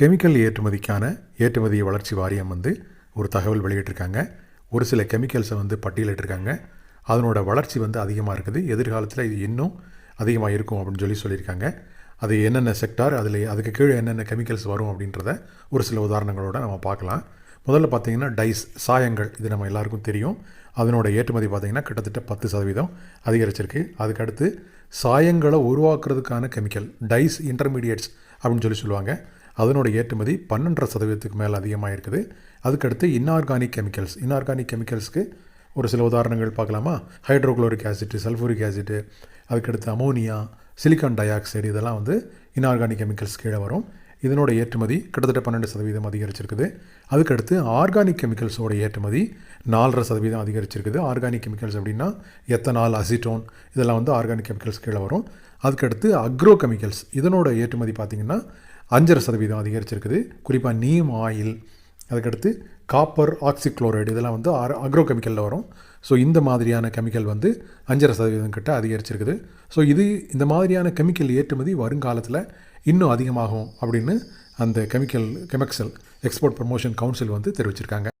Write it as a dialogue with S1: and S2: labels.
S1: Chemical ஏற்றுமதிக்கான ஏற்றுமதி வளர்ச்சி வாரியம் வந்து ஒரு தகவல் வெளியிட்டிருக்காங்க. ஒரு சில கெமிக்கல்ஸை வந்து பட்டியலிட்டிருக்காங்க. அதனோட வளர்ச்சி வந்து அதிகமாக இருக்குது. எதிர்காலத்தில் இது இன்னும் அதிகமாக இருக்கும் அப்படின்னு சொல்லி சொல்லியிருக்காங்க. அது என்னென்ன செக்டார் அதில் அதுக்கு கீழே என்னென்ன கெமிக்கல்ஸ் வரும் அப்படின்றத ஒரு சில உதாரணங்களோட நம்ம பார்க்கலாம். முதல்ல பார்த்தீங்கன்னா டைஸ் சாயங்கள் இது நம்ம எல்லாருக்கும் தெரியும். அதனோட ஏற்றுமதி பார்த்திங்கன்னா கிட்டத்தட்ட பத்து சதவீதம் அதிகரிச்சிருக்கு. அதுக்கடுத்து சாயங்களை உருவாக்குறதுக்கான கெமிக்கல் டைஸ் இன்டர்மீடியேட்ஸ் அப்படின்னு சொல்லி சொல்லுவாங்க. அதனோட ஏற்றுமதி பன்னெண்டரை சதவீதத்துக்கு மேலே அதிகமாக இருக்குது அதுக்கடுத்து இன்ஆர்கானிக் கெமிக்கல்ஸ் இன்ஆர்கானிக் கெமிக்கல்ஸ்க்கு ஒரு சில உதாரணங்கள் பார்க்கலாமா? ஹைட்ரோக்ளோரிக் ஆசிட்டு சல்ஃபூரிக் ஆசிட்டு அதுக்கடுத்து அமோனியா சிலிக்கான் டை ஆக்சைடு இதெல்லாம் வந்து இன்ஆர்கானிக் கெமிக்கல்ஸ் கீழே வரும். இதனோட ஏற்றுமதி கிட்டத்தட்ட பன்னெண்டு சதவீதம் அதிகரிச்சிருக்குது. அதுக்கடுத்து ஆர்கானிக் கெமிக்கல்ஸோட ஏற்றுமதி நாலரை சதவீதம் அதிகரிச்சிருக்குது. ஆர்கானிக் கெமிக்கல்ஸ் அப்படின்னா எத்தனால் அசிட்டோன் இதெல்லாம் வந்து ஆர்கானிக் கெமிக்கல்ஸ் கீழே வரும். அதுக்கடுத்து அக்ரோ கெமிக்கல்ஸ் இதனோட ஏற்றுமதி பார்த்திங்கன்னா அஞ்சரை சதவீதம் அதிகரிச்சிருக்குது. குறிப்பாக நீம் ஆயில் அதுக்கடுத்து காப்பர் ஆக்சிக்ளோரைடு இதெல்லாம் வந்து ஆர் அக்ரோ கெமிக்கலில் வரும். ஸோ இந்த மாதிரியான கெமிக்கல் வந்து அஞ்சரை சதவீதம் கிட்ட அதிகரிச்சிருக்குது. ஸோ இது இந்த மாதிரியான கெமிக்கல் ஏற்றுமதி வருங்காலத்தில் இன்னும் அதிகமாகும் அப்படின்னு அந்த chemical chemical export promotion council வந்து தெரிவிச்சிருக்காங்க.